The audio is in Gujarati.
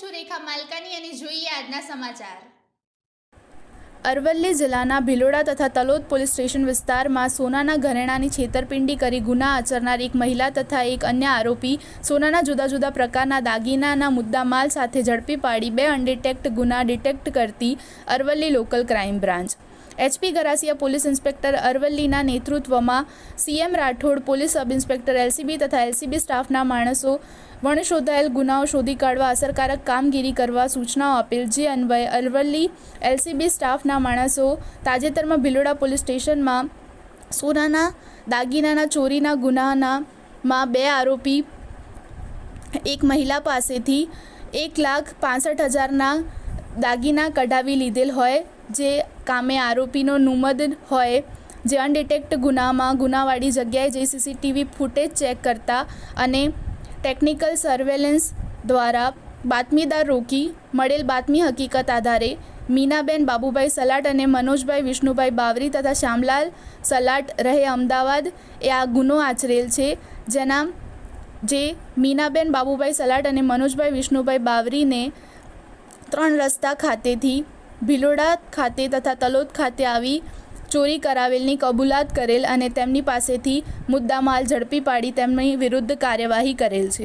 સુરેખા માલકાની અને જોઈએ આજના સમાચાર. અરવલ્લી જિલ્લાના ભિલોડા તથા તલોદ પોલીસ સ્ટેશન વિસ્તારમાં સોનાના ઘરેણાની છેતરપિંડી કરી ગુના આચરનાર એક મહિલા તથા એક અન્ય આરોપી સોનાના જુદા જુદા પ્રકારના દાગીનાના મુદ્દામાલ સાથે ઝડપી પાડી બે અનડિટેક્ટ ગુના ડિટેક્ટ કરતી Aravalli local crime branch. HP Garasiya police inspector અરવલ્લીના નેતૃત્વમાં CM Rathod, police sub inspector LCB તથા એલસીબી સ્ટાફના માણસો વણશોધાયેલ ગુનાઓ શોધી કાઢવા અસરકારક કામગીરી કરવા સૂચનાઓ આપેલ જે અન્વયે અરવલ્લી એલસીબી સ્ટાફના માણસો તાજેતરમાં ભિલોડા પોલીસ સ્ટેશનમાં સોનાના, દાગીનાના, ચોરીના ગુનાના માં બે આરોપી, એક મહિલા પાસેથી એક લાખ પાસઠ હજારના દાગીના કઢાવી લીધેલ હોય જે કામે આરોપીનો નુમદ હોય, જે અનડિટેક્ટ ગુનામાં ગુનાવાળી જગ્યાએ જઈ સીસીટીવી ફૂટેજ ચેક કરતા અને ટેકનિકલ સર્વેલન્સ દ્વારા બાતમીદાર રોકી મળેલ બાતમી હકીકત આધારે મીનાબેન બાબુભાઈ સલાટ અને મનોજભાઈ વિષ્ણુભાઈ બાવરી તથા શ્યામલાલ સલાટ રહે અમદાવાદ એ આ ગુનો આચરેલ છે, જેના જે મીનાબેન બાબુભાઈ સલાટ અને મનોજભાઈ વિષ્ણુભાઈ બાવરીને ત્રણ રસ્તા ખાતેથી ભિલોડા ખાતે તથા તલોદ ખાતે આવી ચોરી કરાવેલની કબૂલાત કરેલ અને તેમની પાસેથી મુદ્દામાલ ઝડપી પાડી તેમની વિરુદ્ધ કાર્યવાહી કરેલ છે.